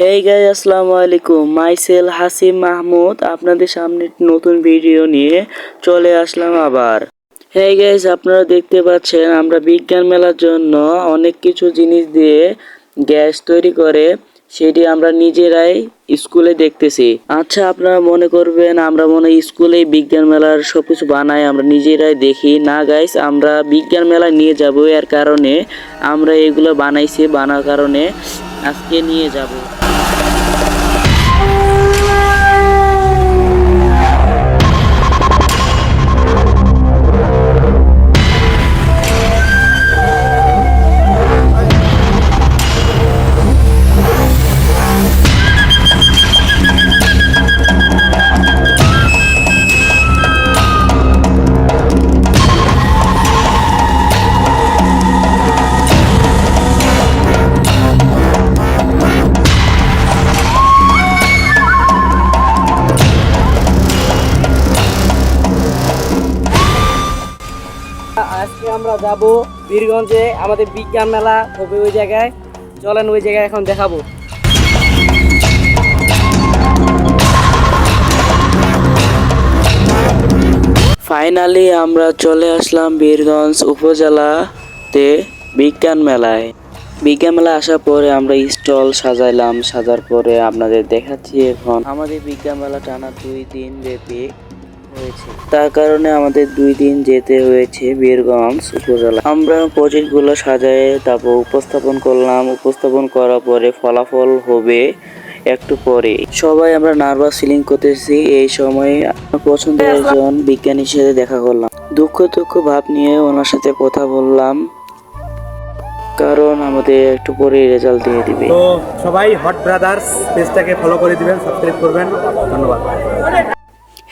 হেই গাই আসসালামু আলাইকুম। মাইসেল হাসিম মাহমুদ আপনাদের সামনে নতুন ভিডিও নিয়ে চলে আসলাম আবার। হেই গাইস আপনারা দেখতে পাচ্ছেন, আমরা বিজ্ঞান মেলার জন্য অনেক কিছু জিনিস দিয়ে গ্যাস তৈরি করে, সেটি আমরা নিজেরাই স্কুলে দেখতেছি। আচ্ছা আপনারা মনে করবেন, আমরা মনে স্কুলেই বিজ্ঞান মেলার সবকিছু বানাই, আমরা নিজেরাই দেখি। না গাইস আমরা বিজ্ঞান মেলায় নিয়ে যাব, এর কারণে আমরা এগুলো বানাইছি, বানার কারণে আজকে নিয়ে যাব। আমরা যাব বীরগঞ্জে, আমাদের বিজ্ঞান মেলা হবে ওই জায়গায়। চলেন ওই জায়গায় এখন দেখাবো। ফাইনালি আমরা চলে আসলাম বীরগঞ্জ উপজেলাতে বিজ্ঞান মেলায়। বিজ্ঞান মেলা আসার পরে আমরা স্টল সাজাইলাম, সাজার পরে আপনাদের দেখাচ্ছি এখন। আমাদের বিজ্ঞান মেলা টানা দুই দিন ব্যাপী তার কারণে আমাদের দুই দিন যেতে হয়েছে বীরগঞ্জ উপজেলা। আমরা প্রজেক্টগুলো সাজায় তারপর উপস্থাপন করলাম। উপস্থাপন করার পরে ফলাফল হবে একটু পরে। সবাই আমরা নার্ভাস ফিলিং করতেছি। এই সময় পছন্দের একজন বিজ্ঞানীর সাথে দেখা করলাম। দুঃখ দুঃখ ভাব নিয়ে ওনার সাথে কথা বললাম। কারণ আমাদের একটু পরে রেজাল্ট দিয়ে দিবে। তো সবাই হট ব্রাদার্স পেজটাকে ফলো করে দিবেন সাবস্ক্রাইব করবেন। ধন্যবাদ।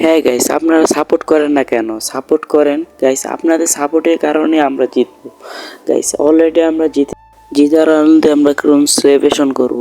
হ্যাঁ গাইস আপনারা সাপোর্ট করেন না কেন? সাপোর্ট করেন গাইস আপনাদের সাপোর্টের কারণে আমরা জিতবো। গাইস অলরেডি আমরা জিতে জিতার আনন্দে আমরা সেলিব্রেশন করব।